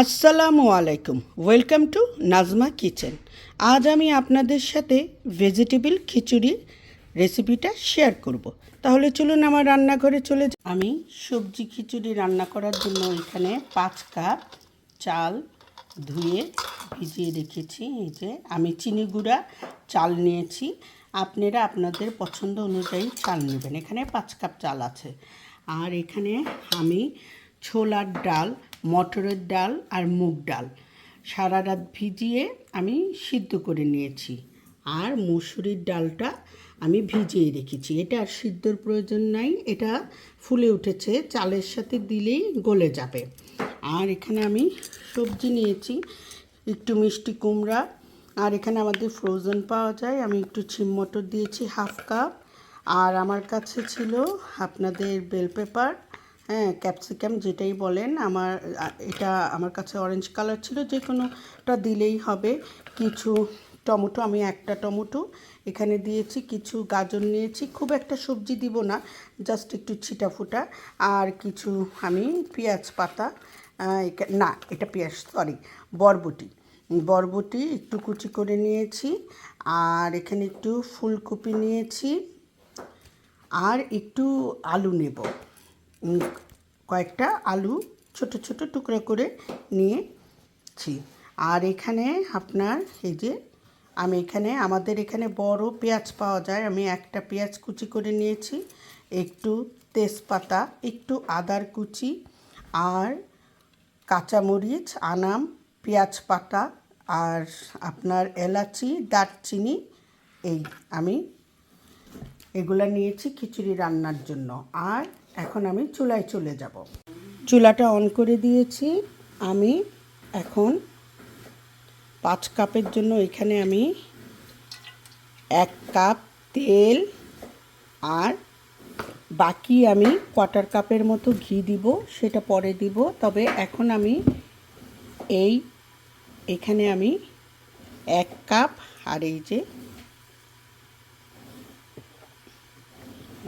আসসালামু আলাইকুম। Welcome to Nazma kitchen আজ আমি আপনাদের সাথে ভেজিটেবল খিচুড়ির রেসিপিটা শেয়ার করব। তাহলে চলুন আমার রান্নাঘরে চলে। আমি সবজি খিচুড়ি রান্না করার জন্য এখানে পাঁচ কাপ চাল ধুয়ে ভিজিয়ে রেখেছি। এই যে আমি চিনি গুঁড়া, চাল নিয়েছি। আপনারা আপনাদের পছন্দ অনুযায়ী চাল নেবেন। এখানে পাঁচ কাপ চাল আছে। আর এখানে আমি ছোলার ডাল মটরের ডাল আর মুগ ডাল। সারা রাত ভিজিয়ে আমি সিদ্ধ করে নিয়েছি। আর মুসুরির ডালটা আমি ভিজিয়ে রেখেছি। এটা আর সিদ্ধর প্রয়োজন নাই। এটা ফুলে উঠেছে। চালের সাথে দিলেই গলে যাবে। আর এখানে আমি সবজি নিয়েছি। একটু মিষ্টি কুমড়া। আর এখানে আমাদের ফ্রোজেন পাওয়া যায়। আমি একটু ছিম মটর দিয়েছি, হাফ কাপ। আর আমার কাছে ছিল আপনাদের বেল পেপার হ্যাঁ ক্যাপসিকাম যেটাই বলেন, আমার এটা আমার কাছে অরেঞ্জ কালার ছিল, যে কোনোটা দিলেই হবে। কিছু টমেটো, আমি একটা টমেটো এখানে দিয়েছি, কিছু গাজর নিয়েছি, খুব একটা সবজি দিব না জাস্ট একটু ছিটা ফুটা আর কিছু, আমি পেঁয়াজ পাতা না, এটা পেঁয়াজ সরি বরবটি। বরবটি একটু কুচি করে নিয়েছি, আর এখানে একটু ফুলকপি নিয়েছি, আর একটু আলু নেব। কয়েকটা আলু ছোট ছোট টুকরো করে নিয়েছি। আর এখানে আপনার এই যে আমি এখানে, আমাদের এখানে বড় পেঁয়াজ পাওয়া যায়। আমি একটা পেঁয়াজ কুচি করে নিয়েছি, একটু তেজপাতা, একটু আদার কুচি আর কাঁচামরিচ, আনাম, পেঁয়াজ পাতা আর আপনার এলাচি, দারচিনি, এই আমি এগুলা নিয়েছি খিচুড়ি রান্নার জন্য। আর এখন আমি চুলায় চলে যাব। চুলাটা অন করে দিয়েছি। আমি এখন পাঁচ কাপের জন্য এখানে আমি এক কাপ তেল আর বাকি আমি কোয়ার্টার কাপের মতো ঘি দিব, সেটা পরে দিব। তবে এখন আমি এই, এখানে আমি এক কাপ আর এই যে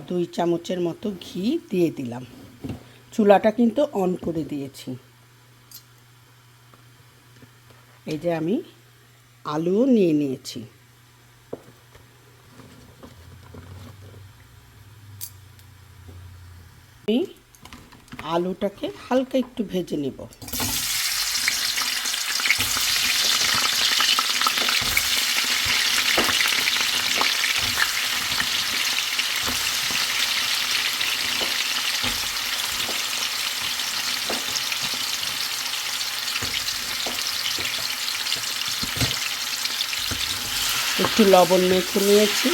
দুই চামচের মতো ঘি দিয়ে দিলাম। চুলাটা কিন্তু অন করে দিয়েছি। এই যে আমি আলুও নিয়ে নিয়েছি। আমি আলুটাকে হালকা একটু ভেজে নেব। একটু লবণ মেখে নিয়েছি।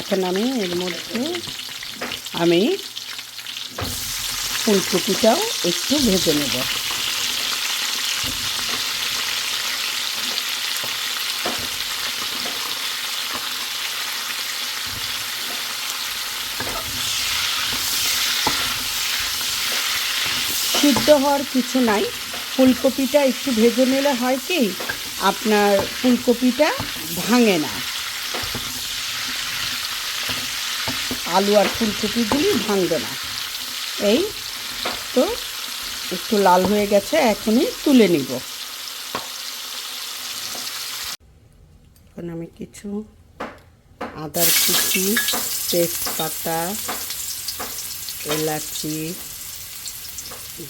এখন আমি এর মধ্যে আমি ফুলকপিটাও একটু ভেজে নেব। সিদ্ধ হওয়ার কিছু নাই। ফুলকপিটা একটু ভেজে নিলে হয় কি, আপনার ফুলকপিটা ভাঙে না। আলু আর ফুলকপিগুলি ভাঙবে না। এই তো একটু লাল হয়ে গেছে, এখনই তুলে নিব। এখন আমি কিছু আদার কুচি, তেজপাতা, এলাচি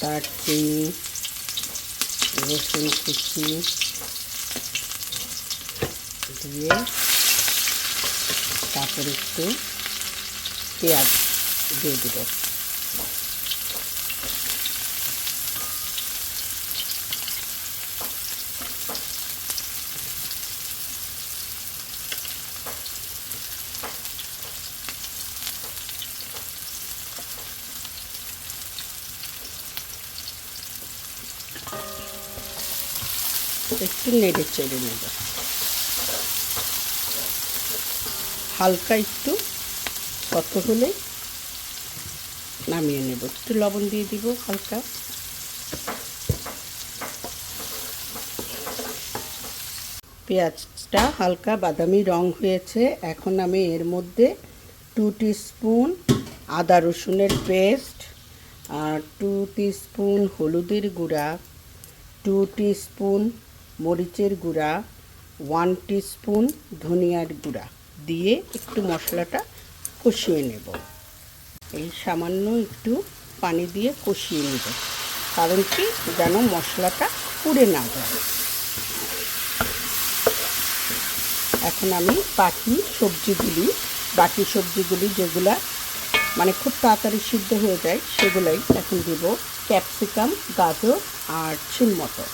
দারচিনি রসুন কুচি দিয়ে তারপর একটু পেঁয়াজ দিয়ে দেবো। একটু নেড়ে চেড়ে নেব। হালকা একটু কত হলে নামিয়ে নেব। একটু লবণ দিয়ে দিব হালকা। পেঁয়াজটা হালকা বাদামি রং হয়েছে। এখন আমি এর মধ্যে টু স্পুন আদা রসুনের পেস্ট আর টু স্পুন হলুদের গুঁড়া টু স্পুন মরিচের গুঁড়া ওয়ান স্পুন ধনিয়ার গুঁড়া দিয়ে একটু মশলাটা কষিয়ে নেব। এই সামান্য একটু পানি দিয়ে কষিয়ে নেব, কারণ কি যেন মশলাটা পুড়ে না যায়। এখন আমি বাকি সবজিগুলি বাকি সবজিগুলি যেগুলা মানে খুব তাড়াতাড়ি সিদ্ধ হয়ে যায়, সেগুলাই এখন দেব। ক্যাপসিকাম, গাজর আর মটর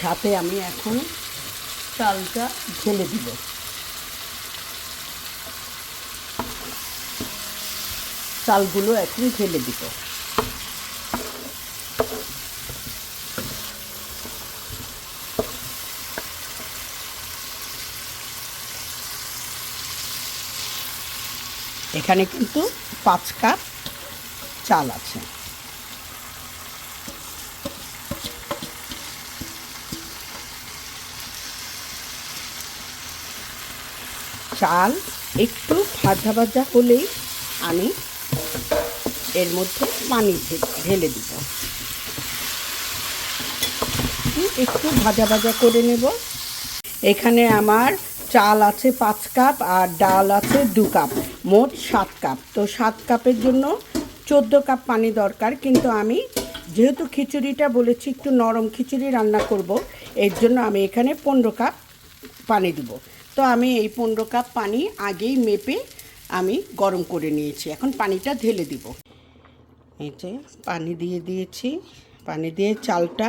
সাথে আমি এখন চালটা ঢেলে দিব। চালগুলো এখন ঢেলে দিব। এখানে কিন্তু পাঁচ কাপ চাল আছে। চাল, একটু ভাজা ভাজা হলেই আমি এর মধ্যে পানি ঢেলে দিব। একটু ভাজা ভাজা করে নেব। এখানে আমার চাল আছে পাঁচ কাপ আর ডাল আছে দু কাপ, মোট সাত কাপ। তো সাত কাপের জন্য চোদ্দ কাপ পানি দরকার, কিন্তু আমি যেহেতু খিচুড়িটা বলেছি, একটু নরম খিচুড়ি রান্না করব, এর জন্য আমি এখানে পনেরো কাপ পানি দিব। তো আমি এই পনেরো কাপ পানি আগেই মেপে আমি গরম করে নিয়েছি। এখন পানিটা ঢেলে দিব। এই যে পানি দিয়ে দিয়েছি। পানি দিয়ে চালটা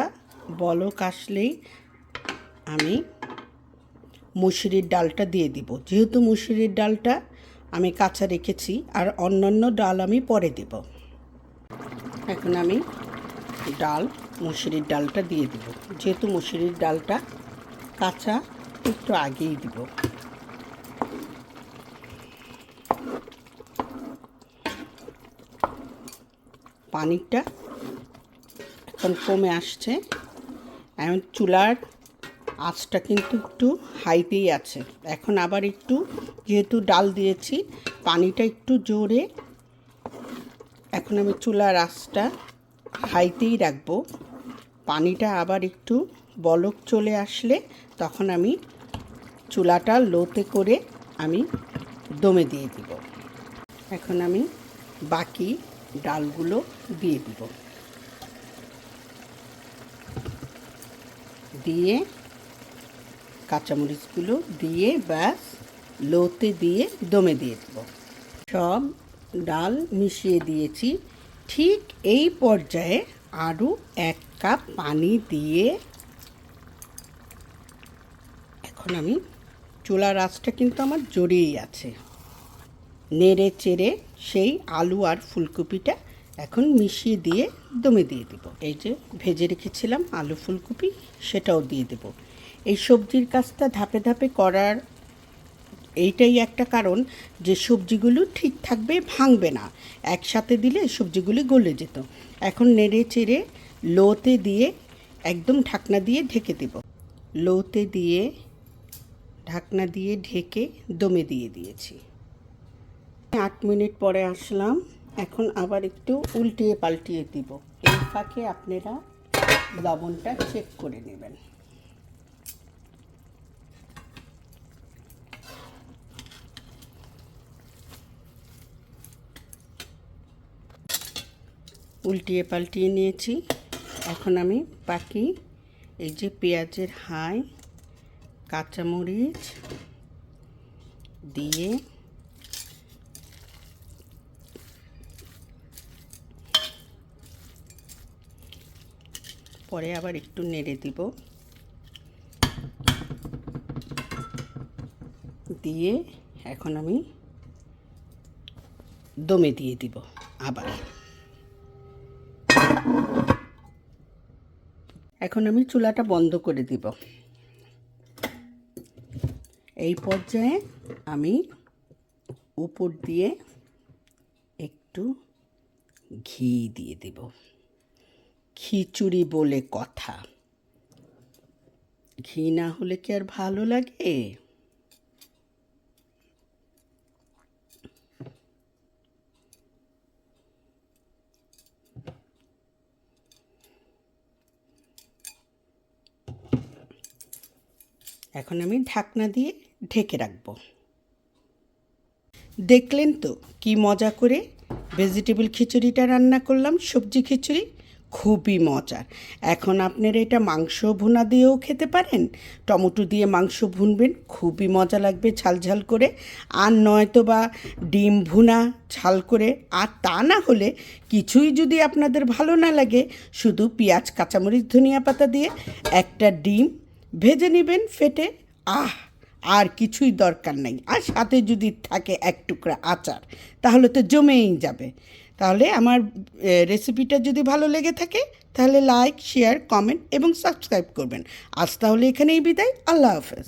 বলক আসলেই আমি মুসুরির ডালটা দিয়ে দিব। যেহেতু মুসুরির ডালটা আমি কাঁচা রেখেছি, আর অন্যান্য ডাল আমি পরে দেব। এখন আমি ডাল, মুসুরির ডালটা দিয়ে দিব। যেহেতু মুসুরির ডালটা কাঁচা একটু আগেই দিব। পানিটা এখন কমে আসছে। এখন চুলার আঁচটা কিন্তু একটু হাইতেই আছে। এখন আবার একটু যেহেতু ডাল দিয়েছি, পানিটা একটু জোরে এখন আমি চুলার আঁচটা হাইতেই রাখব। পানিটা আবার একটু বলক চলে আসলে তখন আমি চুলাটা লোতে করে আমি দমে দিয়ে দিব। এখন আমি বাকি ডালগুলো দিয়ে দিব। দিয়ে কাঁচামরিচগুলো দিয়ে ব্যাস লোতে দিয়ে দমে দিয়ে দেব। সব ডাল মিশিয়ে দিয়েছি। ঠিক এই পর্যায়ে আরও এক কাপ পানি দিয়ে এখন আমি চুলার আঁচটা কিন্তু আমার জোরেই আছে। নেড়ে চেড়ে সেই আলু আর ফুলকপিটা এখন মিশিয়ে দিয়ে দমে দিয়ে দেব। এই যে ভেজে রেখেছিলাম আলু ফুলকপি, সেটাও দিয়ে দেব। এই সবজির কাজটা ধাপে ধাপে করার এইটাই একটা কারণ যে সবজিগুলো ঠিক থাকবে, ভাঙবে না। একসাথে দিলে সবজিগুলি গলে যেত। এখন নেড়ে চেড়ে লোতে দিয়ে একদম ঢাকনা দিয়ে ঢেকে দেব। লোতে দিয়ে ঢাকনা দিয়ে ঢেকে দমে দিয়ে দিয়েছি। আট মিনিট পরে আসলাম। এখন আবার একটু উল্টিয়ে পাল্টিয়ে দিব। এই ফাঁকে আপনারা লবণটা চেক করে নেবেন। উল্টিয়ে পাল্টিয়ে নিয়েছি। এখন আমি বাকি এই যে পেঁয়াজের হাই কাঁচামরিচ দিয়ে পরে আবার একটু নেড়ে দিব। দিয়ে এখন আমি দমে দিয়ে দিব আবার। এখন আমি চুলাটা বন্ধ করে দিব। এই পর্যায়ে আমি উপর দিয়ে একটু ঘি দিয়ে দেব। খিচুড়ি বলে কথা। ঘি না হলে কি আর ভালো লাগে? এখন আমি ঢাকনা দিয়ে ঢেকে রাখব। দেখলেন তো কি মজা করে ভেজিটেবল খিচুড়িটা রান্না করলাম, সবজি খিচুড়ি। খুবই মজার এখন আপনারা এটা মাংস ভুনা দিয়েও খেতে পারেন, টমেটো দিয়ে মাংস ভুনবেন, খুবই মজা লাগবে ঝাল ঝাল করে। আর নয়তো বা ডিম ভুনা, ঝাল করে। আর তা না হলে কিছুই যদি আপনাদের ভালো না লাগে, শুধু পেঁয়াজ, কাঁচামরিচ, ধনিয়া পাতা দিয়ে একটা ডিম ভেজে নেবেন ফেটে। আহ! আর কিছুই দরকার নেই। আর সাথে যদি থাকে এক টুকরা আচার, তাহলে তো জমেই যাবে। তাহলে আমার রেসিপিটা যদি ভালো লেগে থাকে, তাহলে লাইক শেয়ার কমেন্ট এবং সাবস্ক্রাইব করবেন। আজ তাহলে এখানেই বিদায়। আল্লাহ হাফেজ।